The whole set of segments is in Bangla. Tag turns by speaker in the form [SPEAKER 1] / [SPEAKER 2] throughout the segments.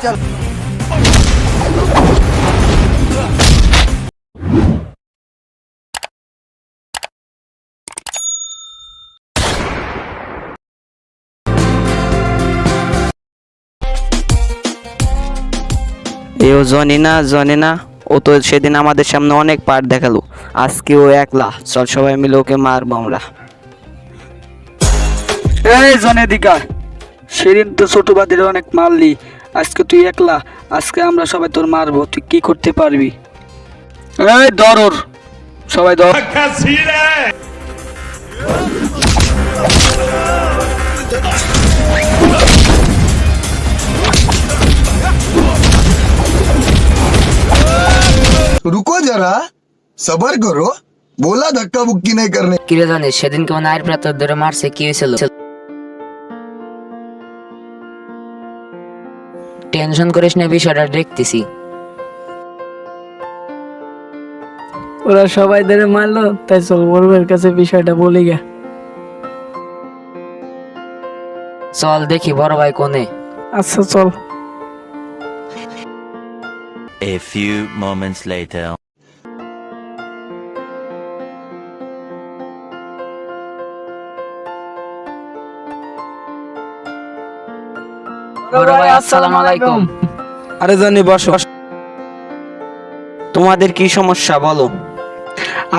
[SPEAKER 1] এও জনি না জনি না। ও তো সেদিন আমাদের সামনে অনেক পার দেখাল। আজকে ও একলা। চল সবাই মিলে ওকে মারবো আমরা।
[SPEAKER 2] এই জনে দিকা সেদিন তো ছোট বাদের অনেক মারলি। আজকে তুই একলা আজকে আমরা সবাই তোর মারবো তুই কি করতে পারবি? দরর সবাই দর।
[SPEAKER 3] রুকো যারা সবার করো বোলা ধাক্কা বুক্কি নাই করনে
[SPEAKER 4] কি রে জানিস সেদিনকে মানে আয়ের প্রাতর মারছে কি হয়েছিল? টেনশন করিস না বিষয়টা দেখতেছি।
[SPEAKER 2] ওরা সবাই ধরে মারলো তাই চল বড়বের কাছে বিষয়টা বলি গে।
[SPEAKER 4] চল দেখি বড় ভাই কোনে।
[SPEAKER 2] আচ্ছা চল।
[SPEAKER 5] A few moments later.
[SPEAKER 4] বড় ভাই আসসালামু আলাইকুম।
[SPEAKER 1] আরে জনি বসো। তোমাদের কি সমস্যা বলো।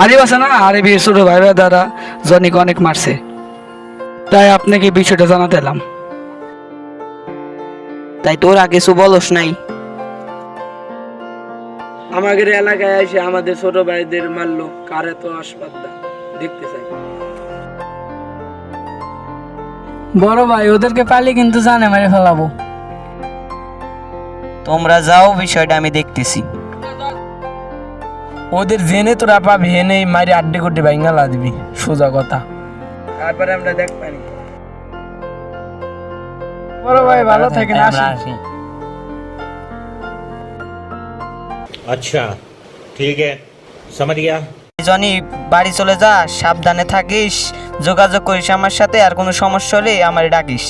[SPEAKER 2] আরে বাসা না আরে বিয়ে ছোট ভাই দ্বারা জনিকে অনেক মারছে। তাই আপনাকে বিষয়টা জানাতে এলাম।
[SPEAKER 1] তাই তোরা কিছু বলস নাই।
[SPEAKER 2] আমাদের এলাকায় এসে আমাদের ছোট ভাইদের মারলো কারে তো আসপাদ্দা দেখতে চাই। বড় ভাই ওদেরকে পালি কিন্তু জানে মেরে ফেলাবো।
[SPEAKER 1] তোমরা যাও বিষয়টা আমি দেখতেছি।
[SPEAKER 2] ওদের জেনে তোরা পাবি হেনে মারি আড্ডে গুড্ডে বাইঙ্গালা দিবি সোজা কথা। তারপরে আমরা দেখ বড় ভাই ভালো থাকেন আসি।
[SPEAKER 6] আচ্ছা ঠিক আছে। সমাধি গিয়া
[SPEAKER 1] জনি বাড়ি চলে যা সাবধানে থাকিস যোগাযোগ করিস আমার সাথে আর কোনো সমস্যা হলে আমার ডাকিস।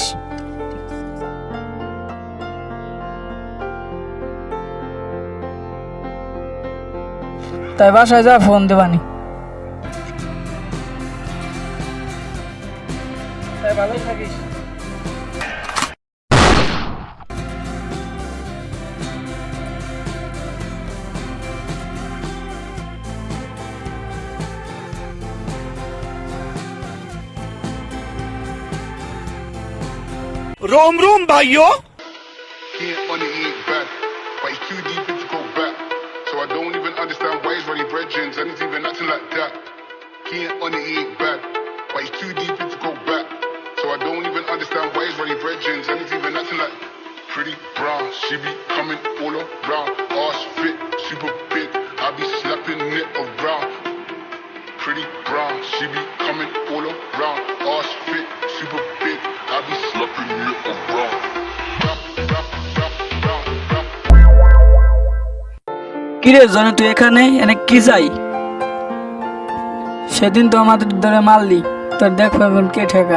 [SPEAKER 2] তাই বাসায় যা ফোন দেবানি। তাই ভালো থাকিস।
[SPEAKER 7] Can't Can't on the eat back, but he's too deep in to go back. So I don't even understand why he's running brethren and he's even acting like pretty brown. She be coming all around, ass fit, super big. I be slapping it around. Pretty brown, she be coming all around, ass fit, super big. I be slapping it around. Rap, rap, rap, rap, rap.
[SPEAKER 2] কিরে জনে তুই এখানে এনে কি চাই সেদিন তো আমাদের ধরে মারলি। তোর দেখো এখন কে ঠেকা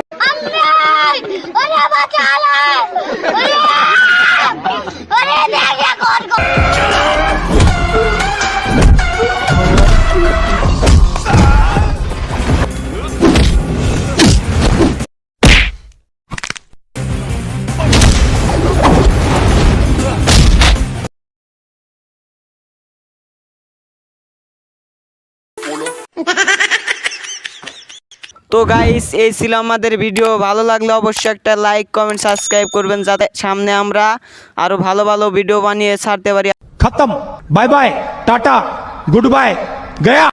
[SPEAKER 8] দেখে কোন কোন
[SPEAKER 1] তো গাইস এই ছিল আমাদের ভিডিও ভালো লাগলে অবশ্যই একটা লাইক কমেন্ট সাবস্ক্রাইব করবেন যাতে সামনে আমরা আরও ভালো ভালো ভিডিও বানিয়ে ছাড়তে পারি।
[SPEAKER 9] খতম। Bye bye tata good bye Gaya